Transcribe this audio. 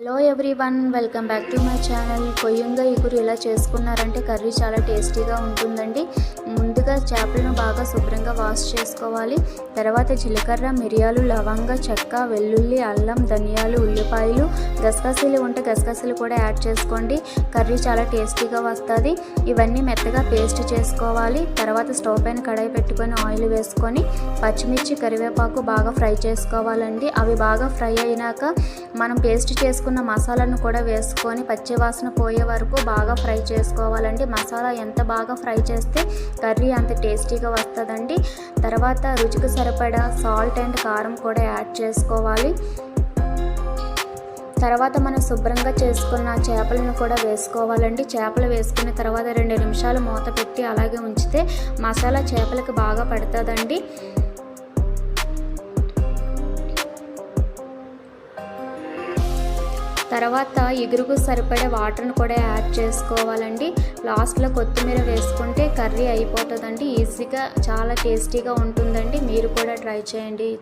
Hello everyone welcome back to my channel కొయ్యంగా ఇగురు ఇలా చేసుకున్నారంటే కర్రీ చాలా టేస్టీగా ఉంటుందండి. చేపలను బాగా శుభ్రంగా వాష్ చేసుకోవాలి. తర్వాత జీలకర్ర మిరియాలు లవంగ చెక్క వెల్లుల్లి అల్లం ధనియాలు ఉల్లిపాయలు గసగసాలు ఉంటే గసగసాలు కూడా యాడ్ చేసుకోండి. కర్రీ చాలా టేస్టీగా వస్తుంది. ఇవన్నీ మెత్తగా పేస్ట్ చేసుకోవాలి. తర్వాత స్టవ్ పైన కడాయి పెట్టుకొని ఆయిల్ వేసుకొని పచ్చిమిర్చి కరివేపాకు బాగా ఫ్రై చేసుకోవాలండి. అవి బాగా ఫ్రై అయినాక మనం పేస్ట్ చేసుకున్న మసాలాను కూడా వేసుకొని పచ్చివాసన పోయే వరకు బాగా ఫ్రై చేసుకోవాలండి. మసాలా ఎంత బాగా ఫ్రై చేస్తే కర్రీ అంత టేస్టీగా వస్తుందండి. తర్వాత రుచికి సరిపడా సాల్ట్ అండ్ కారం కూడా యాడ్ చేసుకోవాలి. తర్వాత మనం శుభ్రంగా చేసుకున్న చేపలను కూడా వేసుకోవాలండి. చేపలు వేసుకున్న తర్వాత రెండు నిమిషాలు మూత పెట్టి అలాగే ఉంచితే మసాలా చేపలకు బాగా పడుతుందండి. తర్వాత ఎగురుకు సరిపడే వాటర్ని కూడా యాడ్ చేసుకోవాలండి. లాస్ట్లో కొత్తిమీర వేసుకుంటే కర్రీ అయిపోతుందండి. ఈజీగా చాలా టేస్టీగా ఉంటుందండి. మీరు కూడా ట్రై చేయండి.